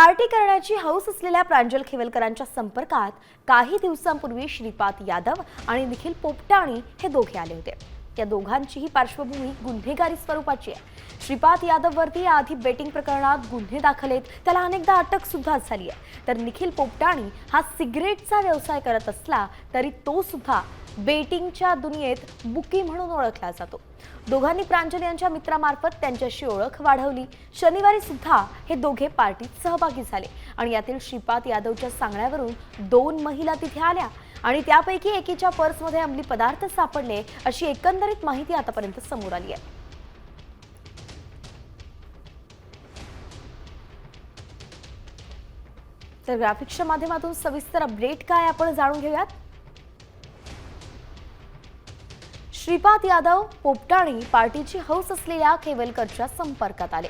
Party करण्याची हौस असलेल्या प्रांजल खेवलकरांच्या संपर्कात काही दिवसांपूर्वी श्रीपाद यादव आणि निखिल पोपटाणी हे दोघे आले होते. या दोघांचीही पार्श्वभूमी गुन्हेगारी स्वरूपाची आहे. श्रीपाद यादववरती आधी बेटिंग प्रकरणात गुन्हे दाखल आहेत. त्याला अनेकदा अटक सुद्धा झाली आहे. तर निखिल पोपटाणी हा सिगरेटचा व्यवसाय करत असला तरी तो सुद्धा बेटिंगच्या दुनियेत बुकी म्हणून ओळखला जातो. दोघांनी प्रांजल यांच्या मित्रामार्फत त्यांच्याशी ओळख वाढवली. शनिवारी सुद्धा हे दोघे पार्टीत सहभागी झाले आणि यातील श्रीपाद यादवच्या सांगण्यावरून दोन महिला तिथे आल्या आणि त्यापैकी एकीच्या पर्समध्ये अंमली पदार्थ सापडले अशी एकंदरीत माहिती आतापर्यंत समोर आली आहे. तर ग्राफिक्सच्या माध्यमातून सविस्तर अपडेट काय आपण जाणून घेऊयात? श्रीपाद यादव पोपटाणी पार्टीची हौस असलेल्या केवलकरच्या संपर्कात आले.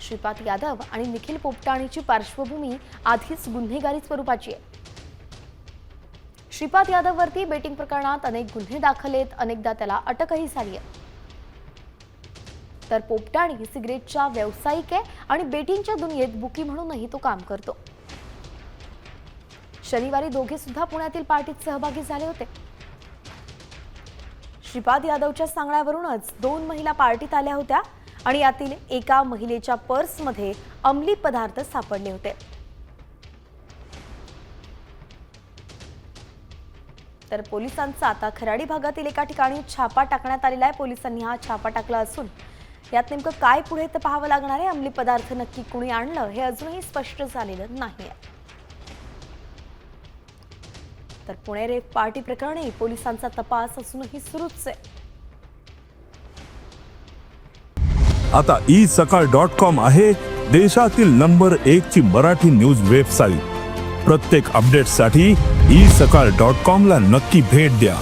श्रीपाद यादव आणि निखिल पोपटाणीची पार्श्वभूमी आधीच गुन्हेगारी स्वरूपाची आहे. श्रीपाद यादववरती बेटिंग प्रकरणात अनेक गुन्हे दाखल आहेत अनेकदा त्याला अटकही झाली आहे तर पोपटाणी सिगरेटच्या व्यावसायिक आहे आणि बेटिंगच्या दुनियेत बुकी म्हणूनही तो काम करतो. शनिवारी दोघे सुद्धा पुण्यातील पार्टीत सहभागी झाले होते. श्रीपाद यादवच्या सांगण्यावरूनच दोन महिला पार्टीत आल्या होत्या आणि यातील एका महिलेच्या पर्समध्ये अंमली पदार्थ सापडले होते. तर पोलिसांचा आता खराडी भागातील एका ठिकाणी छापा टाकण्यात आलेला आहे. पोलिसांनी हा छापा टाकला असून यात नेमकं काय पुढे तर पाहावं लागणार आहे? अंमली पदार्थ नक्की कुणी आणलं हे अजूनही स्पष्ट झालेलं नाही आहे तर पुणे रेप पार्टी प्रकरणी पोलिसांचा तपास असूनही सुरूच आहे. आता ई सकाळ डॉट कॉम आहे देशातील नंबर एक ची मराठी न्यूज वेबसाईट. प्रत्येक अपडेटसाठी ई सकाळ डॉट कॉम ला नक्की भेट द्या.